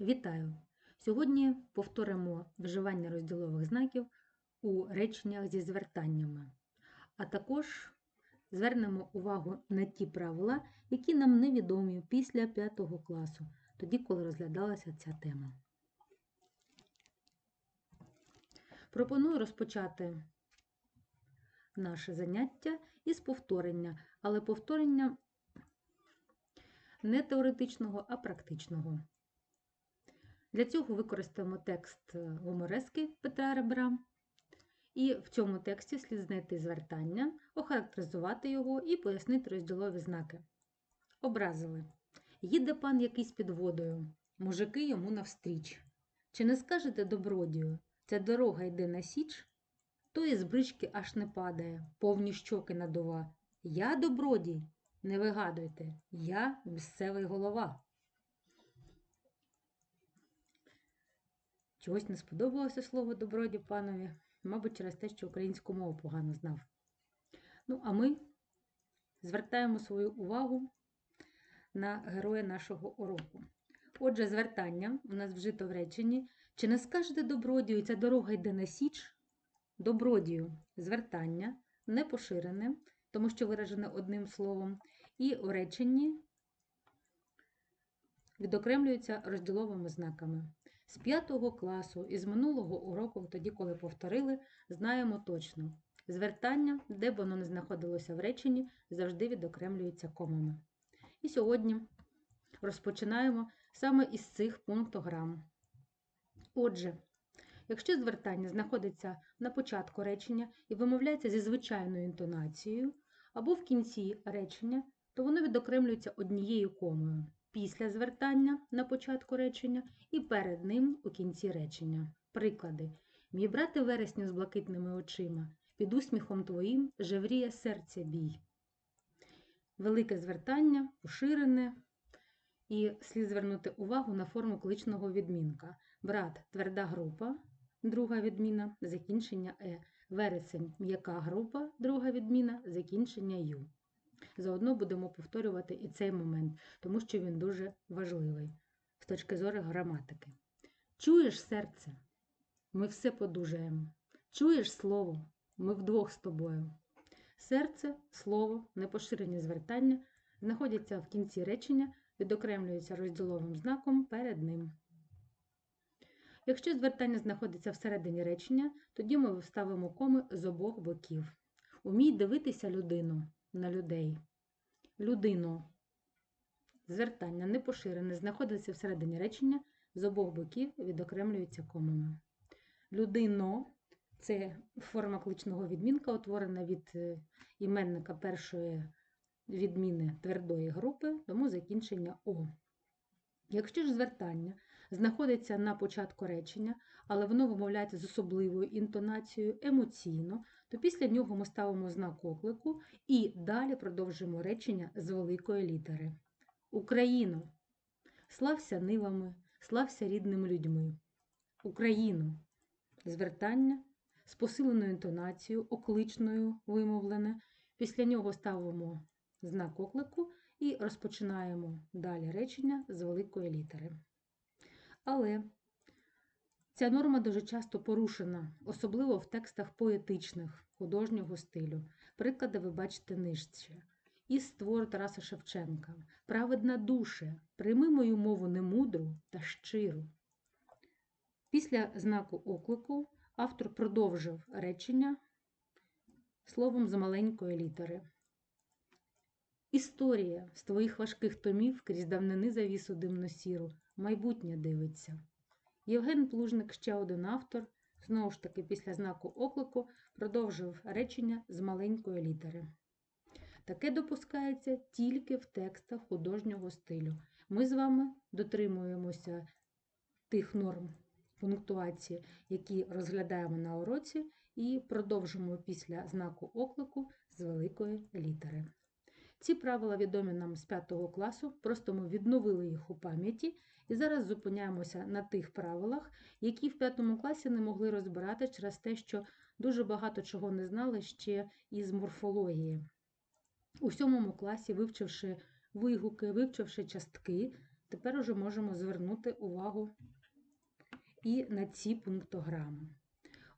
Вітаю! Сьогодні повторимо вживання розділових знаків у реченнях зі звертаннями, а також звернемо увагу на ті правила, які нам невідомі після 5 класу, тоді, коли розглядалася ця тема. Пропоную розпочати наше заняття із повторення, але повторення не теоретичного, а практичного. Для цього використаємо текст гуморески Петра Ребра. І в цьому тексті слід знайти звертання, охарактеризувати його і пояснити розділові знаки. Образили. Їде пан якийсь під водою, мужики йому навстріч. Чи не скажете добродію, ця дорога йде на січ? То із брички аж не падає, повні щоки надува. Я добродій, не вигадуйте, я місцевий голова. Чогось не сподобалося слово доброді панові, мабуть, через те, що українську мову погано знав. Ну, а ми звертаємо свою увагу на героя нашого уроку. Отже, звертання у нас вжито в реченні. Чи не скажете добродію, ця дорога йде на січ? Добродію звертання не поширене, тому що виражене одним словом, і у реченні відокремлюється розділовими знаками. З 5 класу і з минулого уроку, тоді, коли повторили, знаємо точно. Звертання, де б воно не знаходилося в реченні, завжди відокремлюється комами. І сьогодні розпочинаємо саме із цих пунктограм. Отже, якщо звертання знаходиться на початку речення і вимовляється зі звичайною інтонацією, або в кінці речення, то воно відокремлюється однією комою після звертання на початку речення і перед ним у кінці речення. Приклади. Мій брате вересню з блакитними очима, під усміхом твоїм жевріє серце бій. Велике звертання, поширене, і слід звернути увагу на форму кличного відмінка. Брат тверда група, друга відміна, закінчення Е. Вересень м'яка група, друга відміна, закінчення Ю. Заодно будемо повторювати і цей момент, тому що він дуже важливий з точки зору граматики. Чуєш серце? Ми все подужаємо. Чуєш слово? Ми вдвох з тобою. Серце, слово, непоширені звертання знаходяться в кінці речення, відокремлюються розділовим знаком перед ним. Якщо звертання знаходиться всередині речення, тоді ми вставимо коми з обох боків. Умій дивитися людину на людей. Людино. Звертання не поширене, знаходиться всередині речення, з обох боків відокремлюється комами. Людино це форма кличного відмінка, утворена від іменника першої відміни твердої групи, тому закінчення О. Якщо ж звертання знаходиться на початку речення, але воно вимовляється з особливою інтонацією емоційно, то після нього ми ставимо знак оклику і далі продовжуємо речення з великої літери. Україно! Слався нивами, слався рідними людьми. Україно! Звертання з посиленою інтонацією, окличною вимовлене. Після нього ставимо знак оклику і розпочинаємо далі речення з великої літери. Але ця норма дуже часто порушена, особливо в текстах поетичних, художнього стилю. Приклади ви бачите нижче. Із твору Тараса Шевченка Праведна душе, прийми мою мову немудру та щиру. Після знаку оклику автор продовжив речення словом з маленької літери. Історія з твоїх важких томів крізь давнини завісу димно-сіру, майбутнє дивиться. Євген Плужник, ще один автор, знову ж таки, після знаку оклику, продовжив речення з маленької літери. Таке допускається тільки в текстах художнього стилю. Ми з вами дотримуємося тих норм пунктуації, які розглядаємо на уроці, і продовжимо після знаку оклику з великої літери. Ці правила відомі нам з 5 класу, просто ми відновили їх у пам'яті і зараз зупиняємося на тих правилах, які в 5 класі не могли розбирати через те, що дуже багато чого не знали ще із морфології. У 7 класі, вивчивши вигуки, вивчивши частки Тепер уже можемо звернути увагу і на ці пунктограми.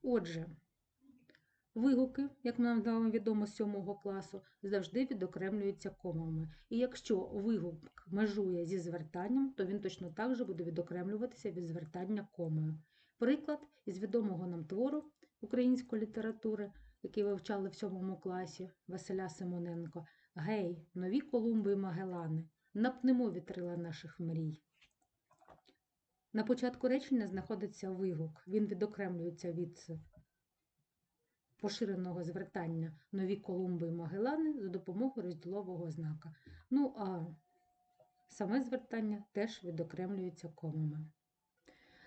Отже, вигуки, як нам з відомо з 7 класу, завжди відокремлюються комами. І якщо вигук межує зі звертанням, то він точно так же буде відокремлюватися від звертання комою. Приклад із відомого нам твору української літератури, який вивчали в 7 класі Василя Симоненко. Гей, нові Колумби і Магелани, напнемо вітрила наших мрій. На початку речення знаходиться вигук. Він відокремлюється від поширеного звертання нові Колумби і Магелани за допомогою розділового знака. Ну а саме звертання теж відокремлюється комами.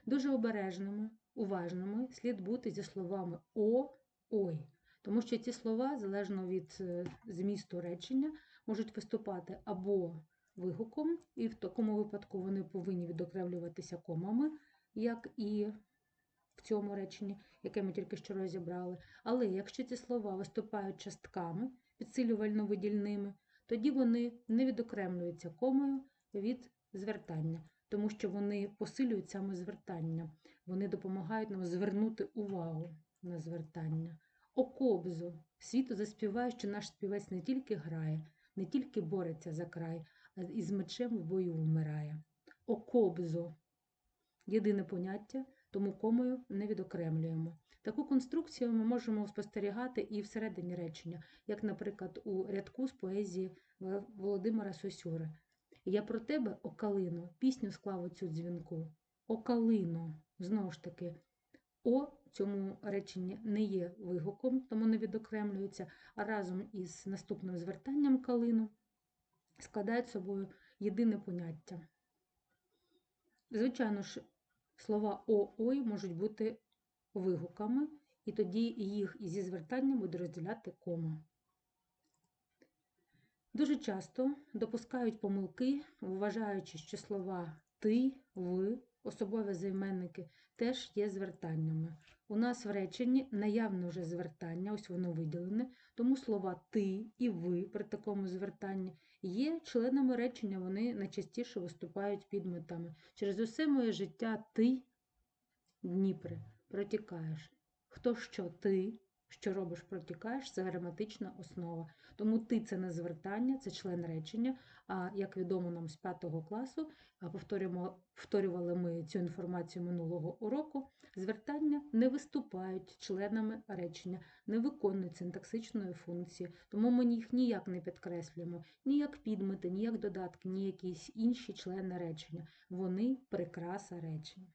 Дуже обережними, уважними слід бути зі словами о, ой, тому що ці слова, залежно від е, змісту речення, можуть виступати або вигуком, і в такому випадку вони повинні відокремлюватися комами, як і цьому реченні, яке ми тільки що розібрали. Але якщо ці слова виступають частками, підсилювально-видільними, тоді вони не відокремлюються комою від звертання, тому що вони посилюють саме звертання, вони допомагають нам звернути увагу на звертання. О кобзу, світу заспіває, що наш співець не тільки грає, не тільки бореться за край, а і з мечем в бою вмирає. О кобзо єдине поняття, тому комою не відокремлюємо. Таку конструкцію ми можемо спостерігати і всередині речення, як, наприклад, у рядку з поезії Володимира Сосюри. Я про тебе, о калино, пісню склав оцю дзвінку. О калино, знову ж таки, о цьому реченні не є вигуком, тому не відокремлюється, а разом із наступним звертанням калину складають собою єдине поняття. Звичайно ж, слова о, ой можуть бути вигуками, і тоді їх зі звертанням буде розділяти кома. Дуже часто допускають помилки, вважаючи, що слова ти, ви, особові займенники теж є звертаннями. У нас в реченні наявне вже звертання, ось воно виділене, тому слова ти і ви при такому звертанні є членами речення, вони найчастіше виступають підметами. Через усе моє життя ти, Дніпре, протікаєш. Хто що ти, що робиш, протікаєш, це граматична основа. Тому ти це не звертання, це член речення. А як відомо нам з 5 класу, повторювали ми цю інформацію минулого уроку, звертання не виступають членами речення, не виконують синтаксичної функції, тому ми їх ніяк не підкреслюємо, ні як підмети, ні як додатки, ні якісь інші члени речення. Вони прикраса речення.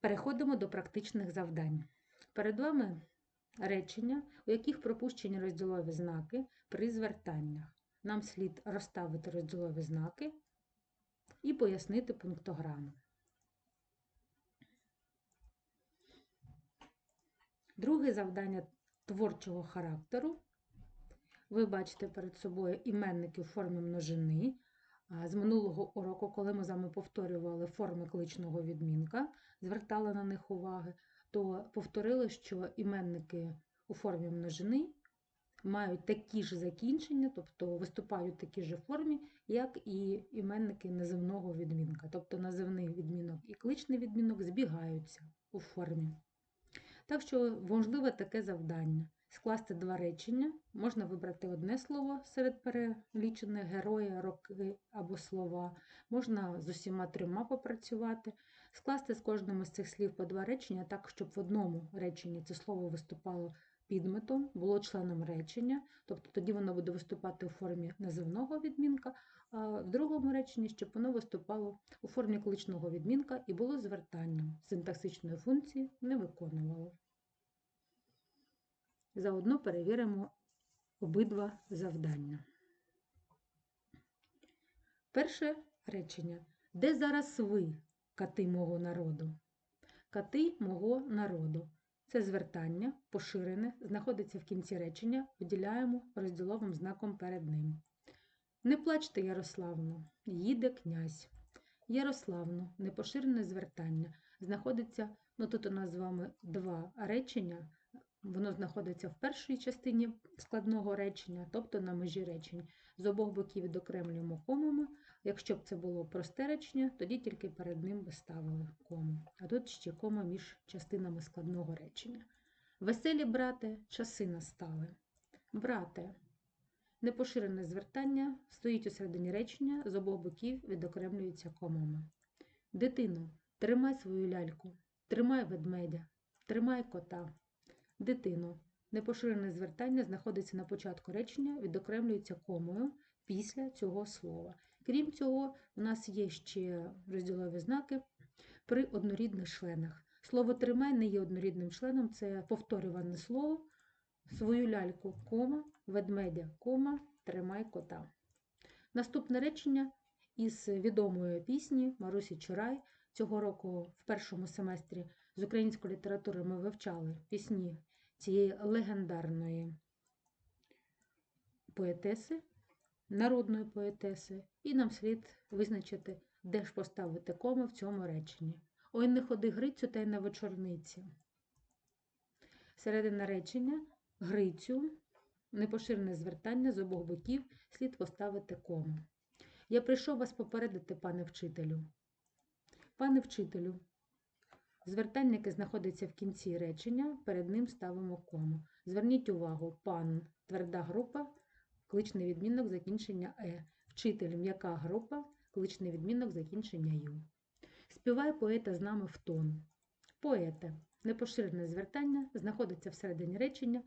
Переходимо до практичних завдань. Перед вами речення, у яких пропущені розділові знаки при звертаннях. Нам слід розставити розділові знаки і пояснити пунктограму. Друге завдання творчого характеру. Ви бачите перед собою іменники в формі множини. З минулого уроку, коли ми з вами повторювали форми кличного відмінка, звертали на них уваги, то повторили, що іменники у формі множини мають такі ж закінчення, тобто виступають в такій же формі, як і іменники називного відмінка. Тобто називний відмінок і кличний відмінок збігаються у формі. Так що можливе таке завдання. Скласти два речення, можна вибрати одне слово серед перелічених героя, роки або слова, можна з усіма трьома попрацювати, скласти з кожним із цих слів по два речення, так, щоб в одному реченні це слово виступало підметом, було членом речення, тобто тоді воно буде виступати у формі називного відмінка, а в другому реченні, щоб воно виступало у формі кличного відмінка і було звертанням, синтаксичної функції не виконувало. Заодно перевіримо обидва завдання. Перше речення. Де зараз ви, кати мого народу? Кати мого народу. Це звертання, поширене, знаходиться в кінці речення, виділяємо розділовим знаком перед ним. Не плачте, Ярославно, їде князь. Ярославно, непоширене звертання. Знаходиться, ну тут у нас з вами два речення. Воно знаходиться в першій частині складного речення, тобто на межі речень. З обох боків відокремлюємо комами. Якщо б це було просте речення, тоді тільки перед ним би ставили кому. А тут ще кома між частинами складного речення. Веселі брате, часи настали. Брате. Непоширене звертання стоїть у середині речення, з обох боків відокремлюється комами. Дитино, тримай свою ляльку, тримай ведмедя, тримай кота. Дитино. Непоширене звертання знаходиться на початку речення, відокремлюється комою після цього слова. Крім цього, у нас є ще розділові знаки при однорідних членах. Слово тримай не є однорідним членом, це повторюване слово. Свою ляльку кома, ведмедя кома, тримай кота. Наступне речення із відомої пісні Марусі Чурай. Цього року в першому семестрі з української літератури ми вивчали пісні цієї легендарної поетеси, народної поетеси, і нам слід визначити, де ж поставити кому в цьому реченні. Ой, не ходи Грицю та й на вечорниці. Середина речення Грицю, непоширене звертання з обох боків слід поставити кому. Я прийшов вас попередити, пане вчителю. Пане вчителю, звертання, яке знаходиться в кінці речення, перед ним ставимо кому. Зверніть увагу, пан тверда група, кличний відмінок закінчення е. Вчитель м'яка група, кличний відмінок закінчення ю. Співає поета з нами в тон. Поете. Непоширене звертання знаходиться всередині речення,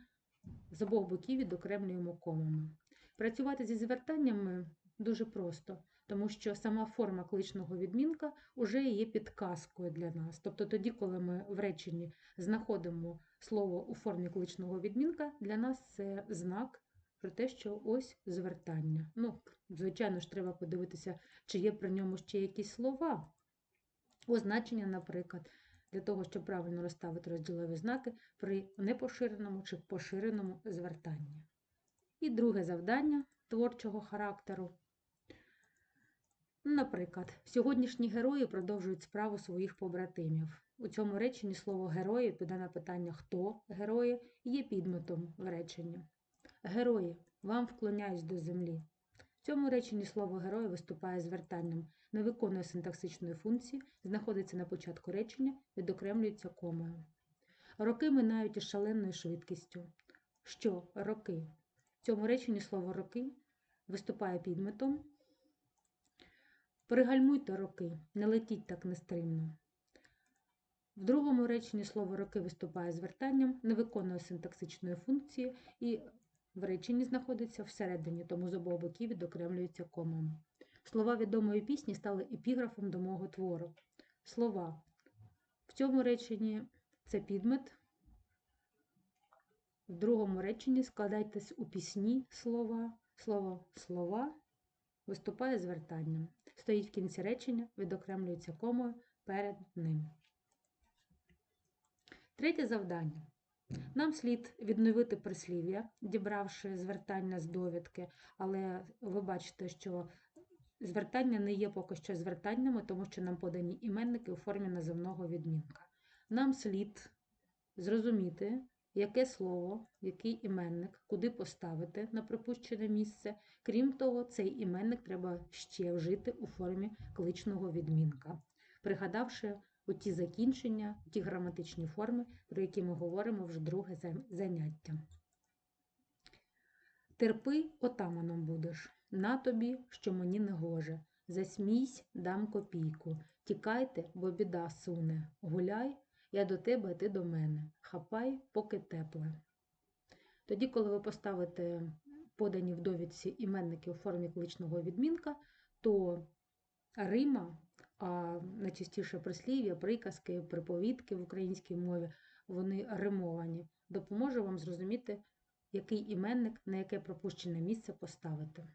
з обох боків відокремлюємо комами. Працювати зі звертаннями дуже просто, тому що сама форма кличного відмінка вже є підказкою для нас. Тобто тоді, коли ми в реченні знаходимо слово у формі кличного відмінка, для нас це знак про те, що ось звертання. Ну, звичайно ж, треба подивитися, чи є при ньому ще якісь слова. Означення, наприклад, для того, щоб правильно розставити розділові знаки при непоширеному чи поширеному звертанні. І друге завдання творчого характеру. Наприклад, сьогоднішні герої продовжують справу своїх побратимів. У цьому реченні слово герої піде на питання хто герої є підметом в реченні. Герої, вам вклоняюсь до землі. В цьому реченні слово герой виступає звертанням, не виконує синтаксичної функції, знаходиться на початку речення, відокремлюється комою. Роки минають із шаленою швидкістю. Що роки? В цьому реченні слово роки виступає підметом. Пригальмуйте роки, не летіть так нестримно. В другому реченні слово роки виступає звертанням, не виконує синтаксичної функції і в реченні знаходиться всередині, тому з обох боків відокремлюється комами. Слова відомої пісні стали епіграфом до мого твору. Слова. В цьому реченні це підмет. В другому реченні складайтесь у пісні слова. Слово слова виступає звертанням. Стоїть в кінці речення, відокремлюється комою перед ним. Третє завдання. Нам слід відновити прислів'я, дібравши звертання з довідки, але ви бачите, що звертання не є поки що звертаннями, тому що нам подані іменники у формі називного відмінка. Нам слід зрозуміти, яке слово, який іменник, куди поставити на припущене місце. Крім того, цей іменник треба ще вжити у формі кличного відмінка, пригадавши оті закінчення, ті граматичні форми, про які ми говоримо вже друге заняття. Терпи, отаманом будеш, на тобі, що мені не гоже. Засмійсь, дам копійку. Тікайте, бо біда суне. Гуляй, я до тебе, ти до мене. Хапай, поки тепле. Тоді, коли ви поставите подані в довідці іменники у формі кличного відмінка, то Рима а найчастіше прислів'я, приказки, приповідки в українській мові, вони римовані. Допоможе вам зрозуміти, який іменник на яке пропущене місце поставити.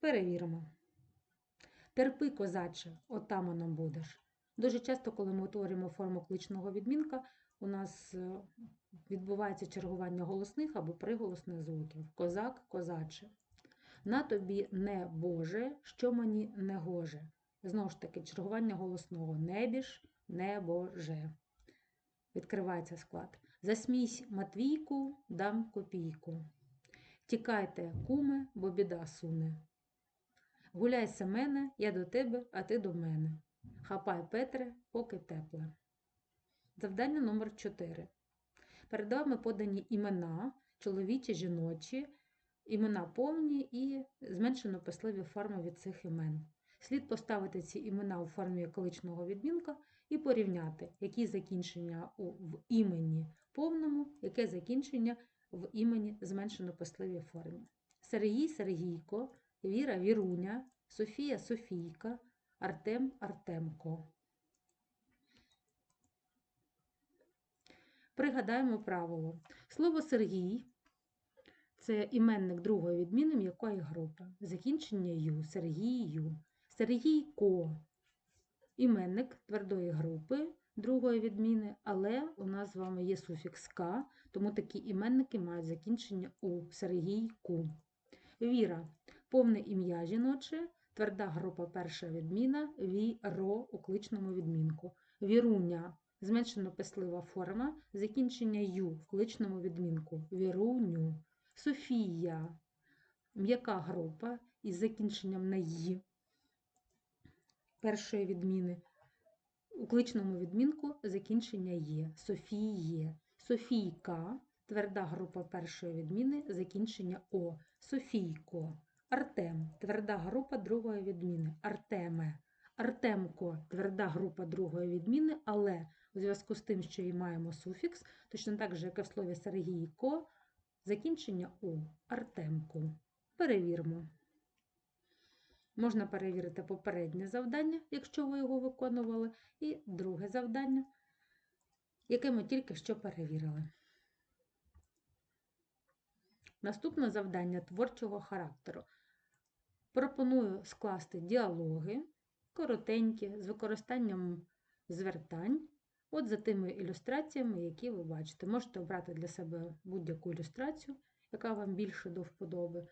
Перевіримо. Терпи, козаче, отаманом будеш. Дуже часто, коли ми утворюємо форму кличного відмінка, у нас е, відбувається чергування голосних або приголосних звуків. Козак, козаче. На тобі не Боже, що мені не гоже. Знову ж таки, чергування голосного небіж, не Боже. Відкривається склад. Засмійсь Матвійку, дам копійку. Тікайте, куме, бо біда суне. Гуляй Семене, я до тебе, а ти до мене. Хапай, Петре, поки тепле. Завдання номер 4. Перед вами подані імена, чоловічі, жіночі, імена повні і зменшено писливі форми від цих імен. Слід поставити ці імена у формі количного відмінка і порівняти, які закінчення в імені повному, яке закінчення в імені зменшено писливій формі. Сергій Сергійко, Віра Віруня, Софія Софійка, Артем Артемко. Пригадаємо правило. Слово Сергій це іменник другої відміни м'якої групи. Закінчення ю, Сергію. Сергійко іменник твердої групи другої відміни, але у нас з вами є суфікс К, тому такі іменники мають закінчення у Сергійку. Віра повне ім'я жіноче, тверда група перша відміна, віро у кличному відмінку. Віруня зменшено пислива форма, закінчення ю в кличному відмінку. Віруню. Софія м'яка група із закінченням на ї першої відміни. У кличному відмінку закінчення є. Софіє. Софійка тверда група першої відміни, закінчення О. Софійко. Артем тверда група другої відміни. Артеме. Артемко тверда група другої відміни, але у зв'язку з тим, що і маємо суфікс, точно так же, як і в слові Сергійко, закінчення У. Артемко. Перевіримо. Можна перевірити попереднє завдання, якщо ви його виконували, і друге завдання, яке ми тільки що перевірили. Наступне завдання творчого характеру. Пропоную скласти діалоги, коротенькі, з використанням звертань, от за тими ілюстраціями, які ви бачите. Можете обрати для себе будь-яку ілюстрацію, яка вам більше до вподоби.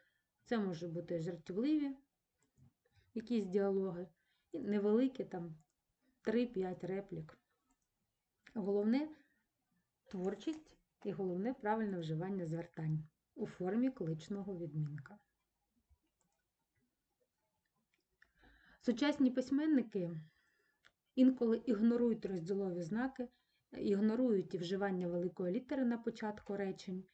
Це може бути жартівливі якісь діалоги, і невеликі там 3-5 реплік. Головне творчість і головне правильне вживання звертань у формі кличного відмінка. Сучасні письменники інколи ігнорують розділові знаки, ігнорують і вживання великої літери на початку речень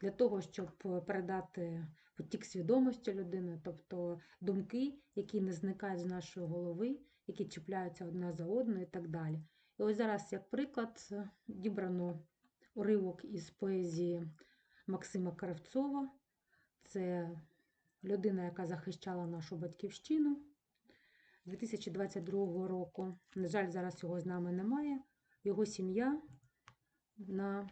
для того, щоб передати потік свідомості людини, тобто думки, які не зникають з нашої голови, які чіпляються одна за одну і так далі. І ось зараз, як приклад, дібрано уривок із поезії Максима Кравцова. Це людина, яка захищала нашу батьківщину 2022 року. На жаль, зараз його з нами немає. Його сім'я на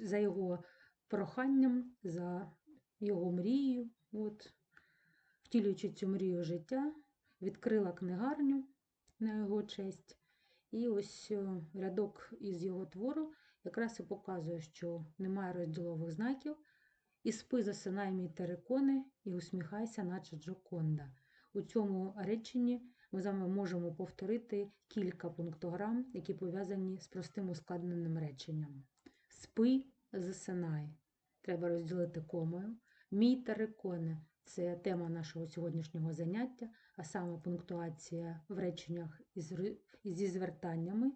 за його проханням, за його мрією, от, втілюючи цю мрію життя, відкрила книгарню на його честь. І ось рядок із його твору якраз і показує, що немає розділових знаків. І спи засинай мій терикони, і усміхайся, наче Джоконда. У цьому реченні ми з вами можемо повторити кілька пунктограм, які пов'язані з простим ускладненим реченням. Спи, засинай. Треба розділити комою. Мій териконе це тема нашого сьогоднішнього заняття, а саме пунктуація в реченнях зі звертаннями.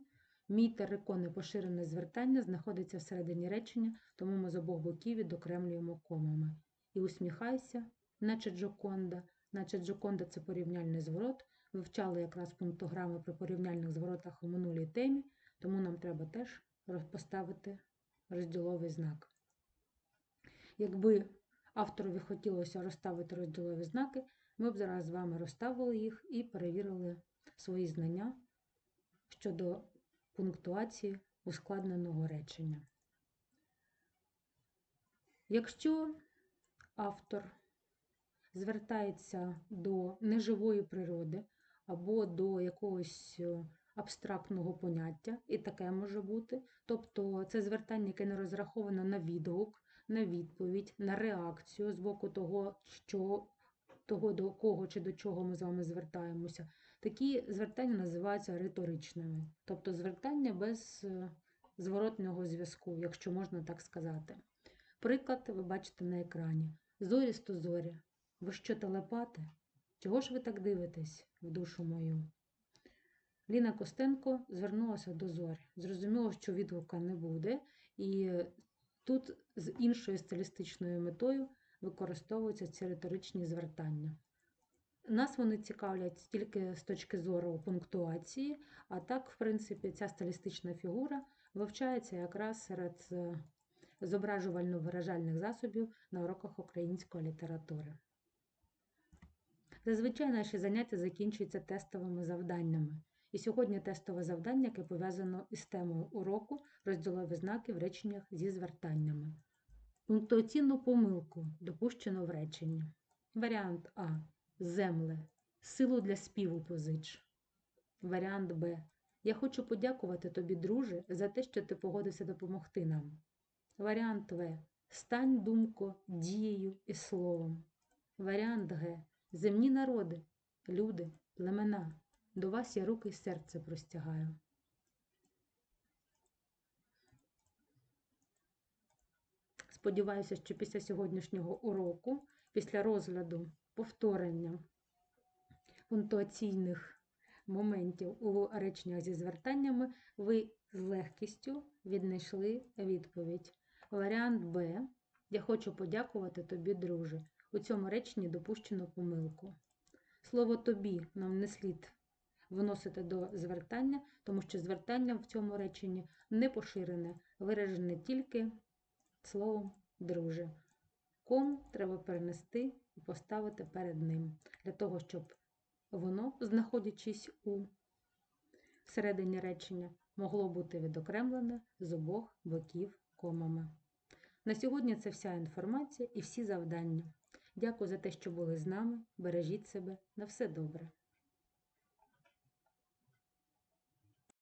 Мій териконе поширене звертання знаходиться всередині речення, тому ми з обох боків відокремлюємо комами. І усміхайся, наче Джоконда. Наче Джоконда це порівняльний зворот. Вивчали якраз пунктограми при порівняльних зворотах у минулій темі, тому нам треба теж поставити розділовий знак. Якби авторові хотілося розставити розділові знаки, ми б зараз з вами розставили їх і перевірили свої знання щодо пунктуації ускладненого речення. Якщо автор звертається до неживої природи або до якогось е, абстрактного поняття, і таке може бути, тобто це звертання, яке не розраховано на відгук, на відповідь, на реакцію з боку того, що того, до кого чи до чого ми з вами звертаємося. Такі звертання називаються риторичними, тобто звертання без е, зворотного зв'язку, якщо можна так сказати. Приклад ви бачите на екрані. Зорісто зорі. Ви що телепати? Чого ж ви так дивитесь в душу мою? Ліна Костенко звернулася до зорі. Зрозуміло, що відгука не буде, і тут з іншою стилістичною метою використовуються ці риторичні звертання. Нас вони цікавлять тільки з точки зору пунктуації, а так, в принципі, ця стилістична фігура вивчається якраз серед е, зображувально-виражальних засобів на уроках української літератури. Зазвичай наші заняття закінчуються тестовими завданнями. І сьогодні тестове завдання, яке пов'язано із темою уроку розділові знаки в реченнях зі звертаннями. Пунктуаційну помилку допущено в реченні. Варіант А. Земле. Силу для співу позич. Варіант Б. Я хочу подякувати тобі, друже, за те, що ти погодився допомогти нам. Варіант В. Стань думко дією і словом. Варіант Г. Земні народи, люди, племена. До вас я руки й серце простягаю. Сподіваюся, що після сьогоднішнього уроку, після розгляду повторення пунктуаційних моментів у реченнях зі звертаннями, ви з легкістю віднайшли відповідь. Варіант Б. Я хочу подякувати тобі, друже. У цьому реченні допущено помилку. Слово тобі нам не слід вносити до звертання, тому що звертання в цьому реченні не поширене, виражене тільки словом друже. Ком треба перенести і поставити перед ним, для того, щоб воно, знаходячись у всередині речення, могло бути відокремлене з обох боків комами. На сьогодні це вся інформація і всі завдання. Дякую за те, що були з нами. Бережіть себе. На все добре.